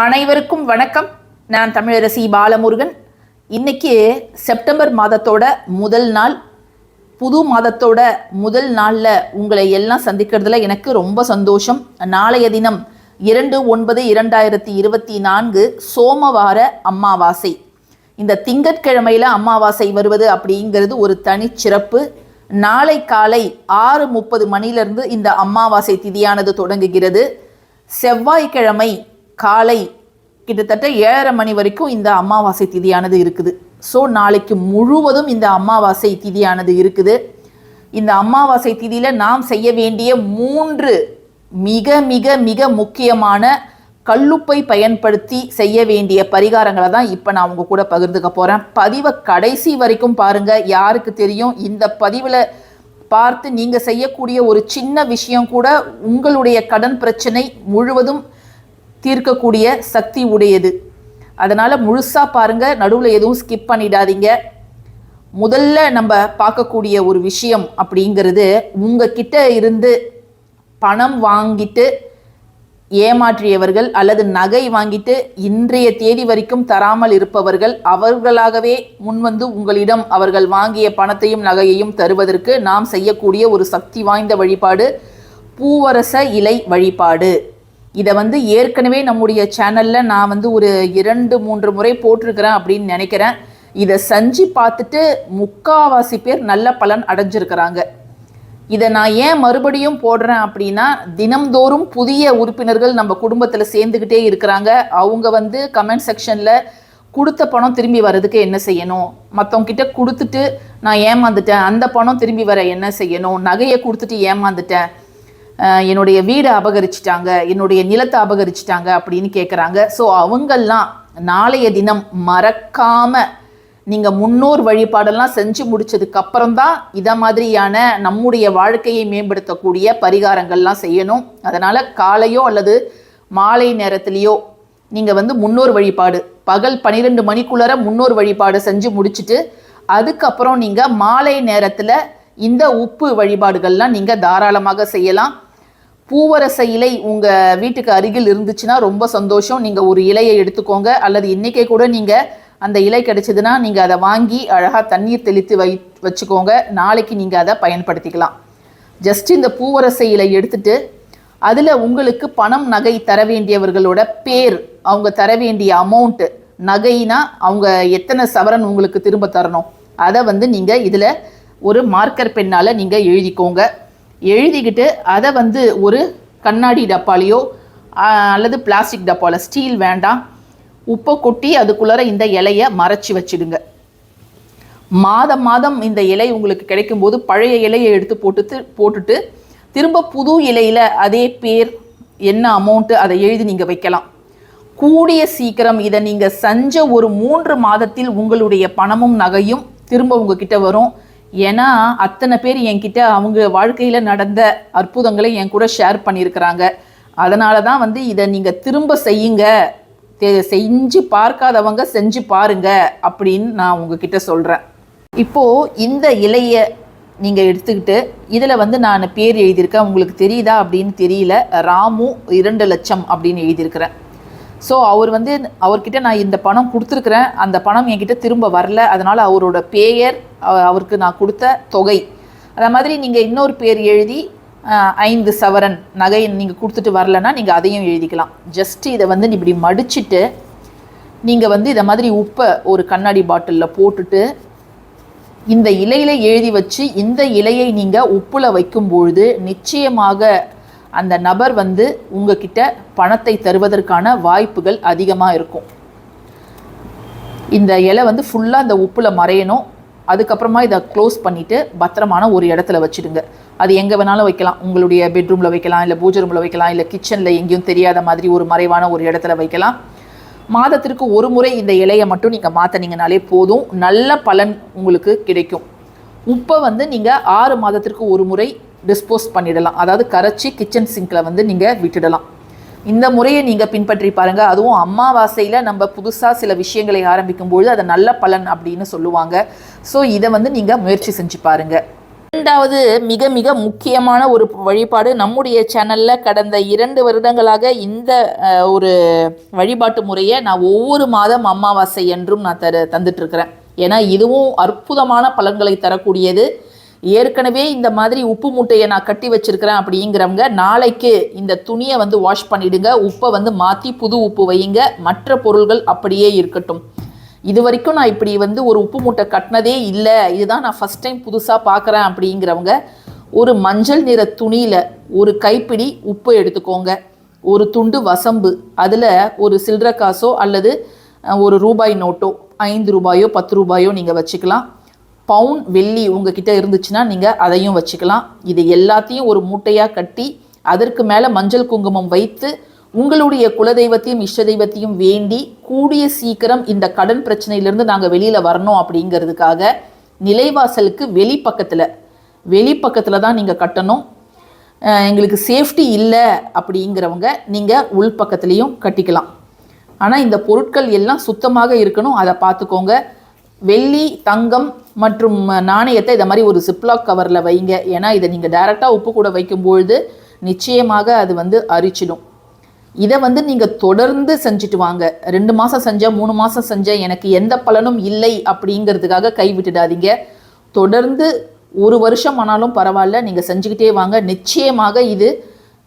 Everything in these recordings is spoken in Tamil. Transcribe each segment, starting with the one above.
அனைவருக்கும் வணக்கம். நான் தமிழரசி பாலமுருகன். இன்னைக்கு செப்டம்பர் மாதத்தோட முதல் நாள். புது மாதத்தோட முதல் நாளில் உங்களை எல்லாம் சந்திக்கிறதுல எனக்கு ரொம்ப சந்தோஷம். நாளைய தினம் இரண்டு ஒன்பது இரண்டாயிரத்தி இருபத்தி நான்கு சோமவார அமாவாசை. இந்த திங்கட்கிழமையில் அமாவாசை வருவது அப்படிங்கிறது ஒரு தனிச்சிறப்பு. நாளை காலை ஆறு முப்பது மணிலிருந்து இந்த அமாவாசை திதியானது தொடங்குகிறது. செவ்வாய்க்கிழமை காலை கிட்டத்தட்ட ஏழரை மணி வரைக்கும் இந்த அமாவாசை திதியானது இருக்குது. ஸோ நாளைக்கு முழுவதும் இந்த அமாவாசை திதியானது இருக்குது. இந்த அமாவாசை திதியில் நாம் செய்ய வேண்டிய மூன்று மிக மிக மிக முக்கியமான கல்லுப்பை பயன்படுத்தி செய்ய வேண்டிய பரிகாரங்களை தான் இப்போ நான் உங்கள் கூட பகிர்ந்துக்க போகிறேன் பதிவை கடைசி வரைக்கும் பாருங்கள் யாருக்கு தெரியும்? இந்த பதிவில் பார்த்து நீங்கள் செய்யக்கூடிய ஒரு சின்ன விஷயம் கூட உங்களுடைய கடன் பிரச்சனை முழுவதும் தீர்க்கக்கூடிய சக்தி உடையது. அதனால் முழுசாக பாருங்கள் நடுவில் எதுவும் ஸ்கிப் பண்ணிடாதீங்க. முதல்ல நம்ம பார்க்கக்கூடிய ஒரு விஷயம் அப்படிங்கிறது உங்ககிட்ட இருந்து பணம் வாங்கிட்டு ஏமாற்றியவர்கள் அல்லது நகை வாங்கிட்டு இன்றைய தேதி வரைக்கும் தராமல் இருப்பவர்கள் அவர்களாகவே முன்வந்து உங்களிடம் அவர்கள் வாங்கிய பணத்தையும் நகையையும் தருவதற்கு நாம் செய்யக்கூடிய ஒரு சக்தி வாய்ந்த வழிபாடு பூவரச இலை வழிபாடு. இதை வந்து ஏற்கனவே நம்முடைய சேனலில் நான் வந்து ஒரு இரண்டு மூன்று முறை போட்டிருக்கிறேன் அப்படின்னு நினைக்கிறேன். இதை செஞ்சு பார்த்துட்டு முக்காவாசி பேர் நல்ல பலன் அடைஞ்சிருக்கிறாங்க. இதை நான் ஏன் மறுபடியும் போடுறேன் அப்படின்னா தினம்தோறும் புதிய உறுப்பினர்கள் நம்ம குடும்பத்தில் சேர்ந்துக்கிட்டே இருக்கிறாங்க. அவங்க வந்து கமெண்ட் செக்ஷனில் கொடுத்த பணம் திரும்பி வர்றதுக்கு என்ன செய்யணும்? மற்றவங்க கிட்ட கொடுத்துட்டு நான் ஏமாந்துட்டேன். அந்த பணம் திரும்பி வர என்ன செய்யணும்? நகையை கொடுத்துட்டு ஏமாந்துட்டேன். என்னுடைய வீடை அபகரிச்சிட்டாங்க என்னுடைய நிலத்தை அபகரிச்சிட்டாங்க அப்படின்னு கேட்குறாங்க ஸோ அவங்கெல்லாம் நாளைய தினம் மறக்காம நீங்கள் முன்னோர் வழிபாடெல்லாம் செஞ்சு முடிச்சதுக்கு அப்புறம் தான் இதை மாதிரியான நம்முடைய வாழ்க்கையை மேம்படுத்தக்கூடிய பரிகாரங்கள்லாம் செய்யணும். அதனால் காலையோ அல்லது மாலை நேரத்திலேயோ நீங்கள் வந்து முன்னோர் வழிபாடு பகல் பன்னிரெண்டு மணிக்குள்ளார முன்னோர் வழிபாடு செஞ்சு முடிச்சுட்டு அதுக்கப்புறம் நீங்கள் மாலை நேரத்தில் இந்த உப்பு வழிபாடுகள்லாம் நீங்கள் தாராளமாக செய்யலாம். பூவரச இலை உங்கள் வீட்டுக்கு அருகில் இருந்துச்சுன்னா ரொம்ப சந்தோஷம். நீங்கள் ஒரு இலையை எடுத்துக்கோங்க. அல்லது இன்றைக்கே கூட நீங்கள் அந்த இலை கிடைச்சதுன்னா நீங்கள் அதை வாங்கி அழகாக தண்ணீர் தெளித்து வை வச்சுக்கோங்க. நாளைக்கு நீங்கள் அதை பயன்படுத்திக்கலாம். ஜஸ்ட் இந்த பூவரச இலை எடுத்துட்டு அதில் உங்களுக்கு பணம் நகை தர வேண்டியவர்களோட பேர் அவங்க தர வேண்டிய அமௌண்ட்டு நகைனா அவங்க எத்தனை சவரன் உங்களுக்கு திரும்ப தரணும். அதை வந்து நீங்கள் இதில் ஒரு மார்க்கர் பெண்ணால் நீங்கள் எழுதிக்கோங்க. எழுதிக்கிட்டு அதை வந்து ஒரு கண்ணாடி டப்பாலையோ அல்லது பிளாஸ்டிக் டப்பாவில் ஸ்டீல் வேண்டாம் உப்பை கொட்டி அதுக்குள்ளார இந்த இலையை மறைச்சி வச்சிடுங்க. மாதம் மாதம் இந்த இலை உங்களுக்கு கிடைக்கும்போது பழைய இலையை எடுத்து போட்டு போட்டுட்டு திரும்ப புது இலையில் அதே பேர் என்ன அமௌண்ட்டு அதை எழுதி நீங்கள் வைக்கலாம். கூடிய சீக்கிரம் இதை நீங்கள் செஞ்ச ஒரு மூன்று மாதத்தில் உங்களுடைய பணமும் நகையும் திரும்ப உங்ககிட்ட வரும். ஏன்னா அத்தனை பேர் என்கிட்ட அவங்க வாழ்க்கையில் நடந்த அற்புதங்களை என் கூட ஷேர் பண்ணியிருக்கிறாங்க. அதனால தான் வந்து இதை நீங்கள் திரும்ப செய்யுங்க. தெ- செஞ்சு பார்க்காதவங்க செஞ்சு பாருங்க அப்படின்னு நான் உங்ககிட்ட சொல்கிறேன் இப்போது இந்த இலையை நீங்கள் எடுத்துக்கிட்டு இதில் வந்து நான் பேர் எழுதியிருக்கேன். உங்களுக்கு தெரியுதா அப்படின்னு தெரியல. ராமு இரண்டு லட்சம் அப்படின்னு எழுதியிருக்கிறேன். ஸோ அவர் வந்து அவர்கிட்ட நான் இந்த பணம் கொடுத்துருக்குறேன். அந்த பணம் என்கிட்ட திரும்ப வரல. அதனால் அவரோட பெயர் அவருக்கு நான் கொடுத்த தொகை. அதே மாதிரி நீங்கள் இன்னொரு பேர் எழுதி ஐந்து சவரன் நகை நீங்கள் கொடுத்துட்டு வரலன்னா நீங்கள் அதையும் எழுதிக்கலாம். ஜஸ்ட் இதை வந்து இப்படி மடிச்சுட்டு நீங்கள் வந்து இதை மாதிரி உப்பை ஒரு கண்ணாடி பாட்டிலில் போட்டுட்டு இந்த இலையில எழுதி வச்சு இந்த இலையை நீங்கள் உப்பில் வைக்கும்பொழுது நிச்சயமாக அந்த நபர் வந்து உங்ககிட்ட பணத்தை தருவதற்கான வாய்ப்புகள் அதிகமாக இருக்கும். இந்த இலை வந்து ஃபுல்லாக அந்த உப்பில் மறையணும். அதுக்கப்புறமா இதை க்ளோஸ் பண்ணிவிட்டு பத்திரமான ஒரு இடத்துல வச்சுடுங்க. அது எங்கே வேணாலும் வைக்கலாம். உங்களுடைய பெட்ரூமில் வைக்கலாம் இல்லை பூஜை ரூமில் வைக்கலாம் இல்லை கிச்சனில் எங்கேயும் தெரியாத மாதிரி ஒரு மறைவான ஒரு இடத்துல வைக்கலாம். மாதத்திற்கு ஒரு முறை இந்த இலையை மட்டும் நீங்கள் மாற்றினீங்கனாலே போதும். நல்ல பலன் உங்களுக்கு கிடைக்கும். உப்பை வந்து நீங்கள் ஆறு மாதத்திற்கு ஒரு முறை டிஸ்போஸ் பண்ணிடலாம். அதாவது கரைச்சி கிச்சன் சிங்கில் வந்து நீங்கள் விட்டுடலாம். இந்த முறையை நீங்கள் பின்பற்றி பாருங்கள் அதுவும் அம்மாவாசையில் நம்ம புதுசாக சில விஷயங்களை ஆரம்பிக்கும்பொழுது அது நல்ல பலன் அப்படின்னு சொல்லுவாங்க. ஸோ இதை வந்து நீங்கள் முயற்சி செஞ்சு பாருங்கள் இரண்டாவது மிக மிக முக்கியமான ஒரு வழிபாடு நம்முடைய சேனலில் கடந்த இரண்டு வருடங்களாக இந்த ஒரு வழிபாட்டு முறையை நான் ஒவ்வொரு மாதம் அமாவாசை என்றும் நான் தர தந்துட்டுருக்கிறேன் ஏன்னா இதுவும் அற்புதமான பலன்களை தரக்கூடியது. ஏற்கனவே இந்த மாதிரி உப்பு மூட்டையை நான் கட்டி வச்சிருக்கிறேன் அப்படிங்கிறவங்க நாளைக்கு இந்த துணியை வந்து வாஷ் பண்ணிடுங்க உப்பை வந்து மாற்றி புது உப்பு வையுங்க மற்ற பொருள்கள் அப்படியே இருக்கட்டும். இது வரைக்கும் நான் இப்படி வந்து ஒரு உப்பு மூட்டை கட்டினதே இல்லை. இதுதான் நான் ஃபஸ்ட் டைம் புதுசாக பார்க்குறேன் அப்படிங்கிறவங்க ஒரு மஞ்சள் நிற துணியில் ஒரு கைப்பிடி உப்பு எடுத்துக்கோங்க. ஒரு துண்டு வசம்பு அதில் ஒரு சில்லற காசோ அல்லது ஒரு ரூபாய் நோட்டோ ஐந்து ரூபாயோ பத்து ரூபாயோ நீங்கள் வச்சுக்கலாம். பவுன் வெள்ளி உங்ககிட்ட இருந்துச்சுன்னா நீங்கள் அதையும் வச்சுக்கலாம். இது எல்லாத்தையும் ஒரு மூட்டையாக கட்டி அதற்கு மேலே மஞ்சள் குங்குமம் வைத்து உங்களுடைய குலதெய்வத்தையும் இஷ்ட தெய்வத்தையும் வேண்டி கூடிய சீக்கிரம் இந்த கடன் பிரச்சனையிலிருந்து நாங்கள் வெளியில் வரணும் அப்படிங்கிறதுக்காக நிலைவாசலுக்கு வெளிப்பக்கத்தில் வெளிப்பக்கத்தில் தான் நீங்கள் கட்டணும். எங்களுக்கு சேஃப்டி இல்லை அப்படிங்கிறவங்க நீங்கள் உள்பக்கத்துலேயும் கட்டிக்கலாம். ஆனால் இந்த பொருட்கள் எல்லாம் சுத்தமாக இருக்கணும். அதை பார்த்துக்கோங்க. வெள்ளி தங்கம் மற்றும் நாணயத்தை இதை மாதிரி ஒரு சிப்லாக் கவரில் வைங்க. ஏன்னா இதை நீங்கள் டைரெக்டாக உப்பு கூட வைக்கும்பொழுது நிச்சயமாக அது வந்து அரிச்சிடும். இதை வந்து நீங்கள் தொடர்ந்து செஞ்சுட்டு வாங்க. ரெண்டு மாதம் செஞ்சேன் மூணு மாதம் செஞ்சேன் எனக்கு எந்த பலனும் இல்லை அப்படிங்கிறதுக்காக கைவிட்டுடாதீங்க தொடர்ந்து ஒரு வருஷம் ஆனாலும் பரவாயில்ல நீங்கள் செஞ்சுக்கிட்டே வாங்க. நிச்சயமாக இது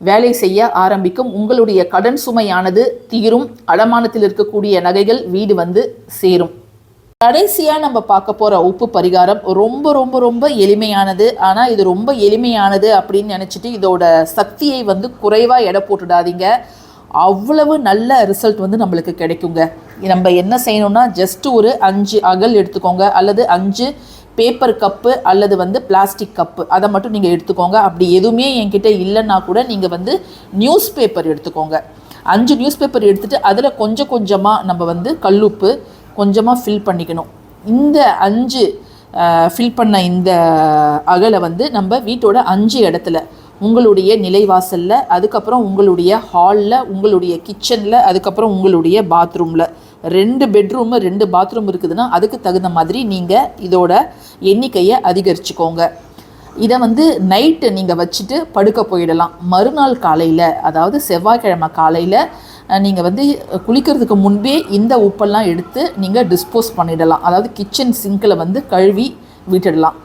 வேலை செய்ய ஆரம்பிக்கும். உங்களுடைய கடன் சுமையானது தீரும். அடமானத்தில் இருக்கக்கூடிய நகைகள் வீடு வந்து சேரும். கடைசியாக நம்ம பார்க்க போகிற உப்பு பரிகாரம் ரொம்ப ரொம்ப ரொம்ப எளிமையானது. ஆனால் இது ரொம்ப எளிமையானது அப்படின்னு நினச்சிட்டு இதோட சக்தியை வந்து குறைவாக எடை போட்டுடாதீங்க. அவ்வளவு நல்ல ரிசல்ட் வந்து நம்மளுக்கு கிடைக்குங்க. நம்ம என்ன செய்யணும்னா ஜஸ்ட் ஒரு அஞ்சு அகல் எடுத்துக்கோங்க. அல்லது அஞ்சு பேப்பர் கப்பு அல்லது வந்து பிளாஸ்டிக் கப்பு அதை மட்டும் நீங்கள் எடுத்துக்கோங்க. அப்படி எதுவுமே என்கிட்ட இல்லைன்னா கூட நீங்கள் வந்து நியூஸ் பேப்பர் எடுத்துக்கோங்க. அஞ்சு நியூஸ் பேப்பர் எடுத்துகிட்டு அதில் கொஞ்சம் கொஞ்சமாக நம்ம வந்து கல்லுப்பு கொஞ்சமாக ஃபில் பண்ணிக்கணும். இந்த அஞ்சு ஃபில் பண்ண இந்த அகலை வந்து நம்ம வீட்டோட அஞ்சு இடத்துல உங்களுடைய நிலைவாசலில் அதுக்கப்புறம் உங்களுடைய ஹாலில் உங்களுடைய கிச்சனில் அதுக்கப்புறம் உங்களுடைய பாத்ரூமில் ரெண்டு பெட்ரூமு ரெண்டு பாத்ரூம் இருக்குதுன்னா அதுக்கு தகுந்த மாதிரி நீங்கள் இதோட எண்ணிக்கையை அதிகரிச்சுக்கோங்க. இதை வந்து நைட்டு நீங்கள் வச்சுட்டு படுக்க போயிடலாம். மறுநாள் காலையில் அதாவது செவ்வாய்க்கிழமை காலையில் நீங்கள் வந்து குளிக்கிறதுக்கு முன்பே இந்த உப்பெல்லாம் எடுத்து நீங்கள் டிஸ்போஸ் பண்ணிடலாம். அதாவது கிச்சன் சிங்கில் வந்து கழுவி விட்டுடலாம்.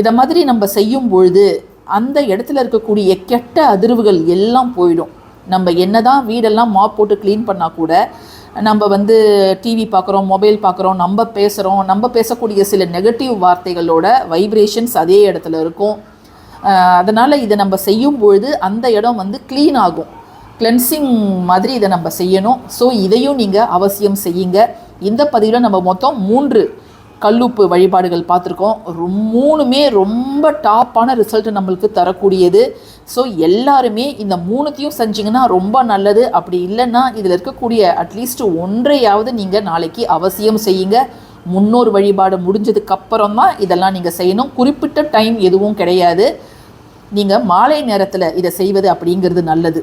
இதை மாதிரி நம்ம செய்யும் பொழுது அந்த இடத்துல இருக்கக்கூடிய கெட்ட அதிர்வுகள் எல்லாம் போயிடும். நம்ம என்ன தான் வீடெல்லாம் மாப் போட்டு க்ளீன் பண்ணால் கூட நம்ம வந்து டிவி பார்க்குறோம் மொபைல் பார்க்குறோம் நம்ம பேசுகிறோம் நம்ம பேசக்கூடிய சில நெகட்டிவ் வார்த்தைகளோட வைப்ரேஷன்ஸ் அதே இடத்துல இருக்கும். அதனால் இதை நம்ம செய்யும் பொழுது அந்த இடம் வந்து க்ளீன் ஆகும். கிளென்சிங் மாதிரி இதை நம்ம செய்யணும். ஸோ இதையும் நீங்கள் அவசியம் செய்யுங்க. இந்த பதிவில் நம்ம மொத்தம் மூன்று கல்லுப்பு வழிபாடுகள் பார்த்துருக்கோம். மூணுமே ரொம்ப டாப்பான ரிசல்ட் நம்மளுக்கு தரக்கூடியது. ஸோ எல்லாருமே இந்த மூணுத்தையும் செஞ்சிங்கன்னா ரொம்ப நல்லது. அப்படி இல்லைன்னா இதில் இருக்கக்கூடிய அட்லீஸ்ட் ஒன்றையாவது நீங்கள் நாளைக்கு அவசியம் செய்யுங்க. முன்னோர் வழிபாடு முடிஞ்சதுக்கு அப்புறம் தான் இதெல்லாம் நீங்கள் செய்யணும். குறிப்பிட்ட டைம் எதுவும் கிடையாது. நீங்கள் மாலை நேரத்தில் இதை செய்வது அப்படிங்கிறது நல்லது.